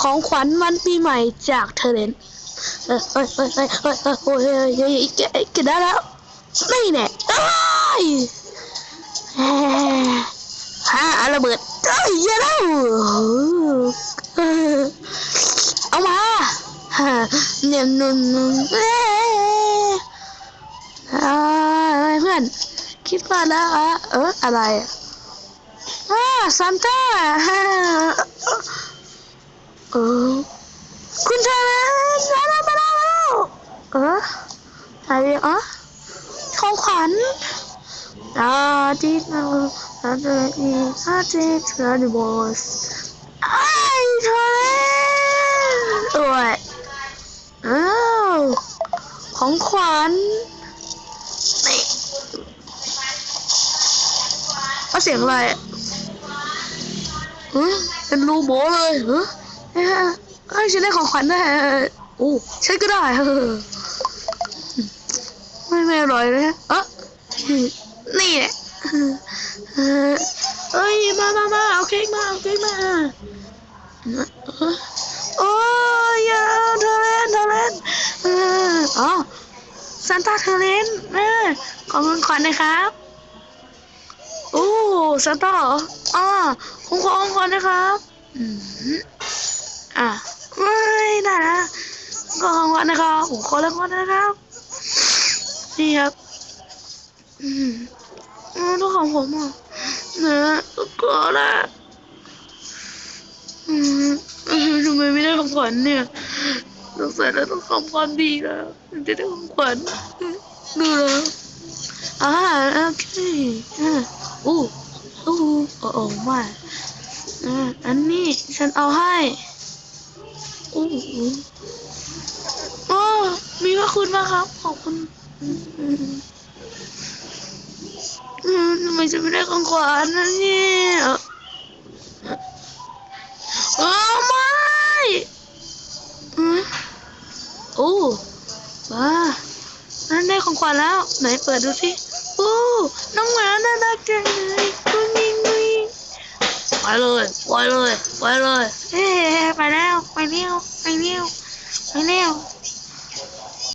ของขวัญวันปีใหม่จากเทเลนเอ้ยเอ้ยเอ้ยเอ้ยเอ้ยเอ้ยโอ้ยเอ้ยเอ้ยเอ้ยเก็บได้แล้วนี่แน่เอ้ยฮ่าระเบิดเอ้ยเยอะแล้วเออเอามาฮ่าเนี่ยนุ่นเอ้ยอ่าอะไรเพื่อนคิดว่าแล้วอะเอออะไรอะอ่าซันต้าฮ่า เออ คุณเธอมาแล้วมาแล้วมาแล้วเอออะไรอะของขวัญอาทิตย์นึงอาทิตย์นี้อาทิตย์เธอดีบอสไอ้เธอโอ้ยอ้าวของขวัญเสียงอะไรอะอืมเป็นรูโบเลยเหรอเอ้ย เอ้ยฉันได้ของขวัญได้โอ้ฉันก็ได้ไม่ไม่อร่อยเลยฮะเออนี่แหละเอ้ยมามามาเอาเค้กมาเอาเค้กมาโอ้ยอย่าเธอเล่นเธอเล่นอ๋อซานต้าเธอเล่นเออขอบคุณขวัญนะครับโอ้ซานต้าเหรออ่าผมขอของขวัญนะครับ อะไม่ได้นะก็ของขวัญนะครับผมขอแล้วขวัญนะครับนี่ครับอืมอืมต้ของผมอะนะก็ละอืมอืมทำไมไม่ได้ของขวัญเนี่ยสงสัยแล้วต้องทำความดีแล้วจะได้ของขวัญดูแล้วอ่าโอเคอ่าอู้อู้โอ้โอ้มาอ่าอันนี้ฉันเอาให้ อู้อู้อ๋อมีพระคุณมากครับ ขอบคุณอืมอืมอืมทำไมจะไม่ได้ของขวัญนะเนี่ยเออไม่อืมโอ้ว้านั่นได้ของขวัญแล้ว ไหนเปิดดูสิโอ้น้องหมาน่ารักจังเลยกุ้งยิงกุ้งยิงไปเลย ไปเลย ไปเลย เอ๊ วไปเร็วไปเร็วไปเร็ว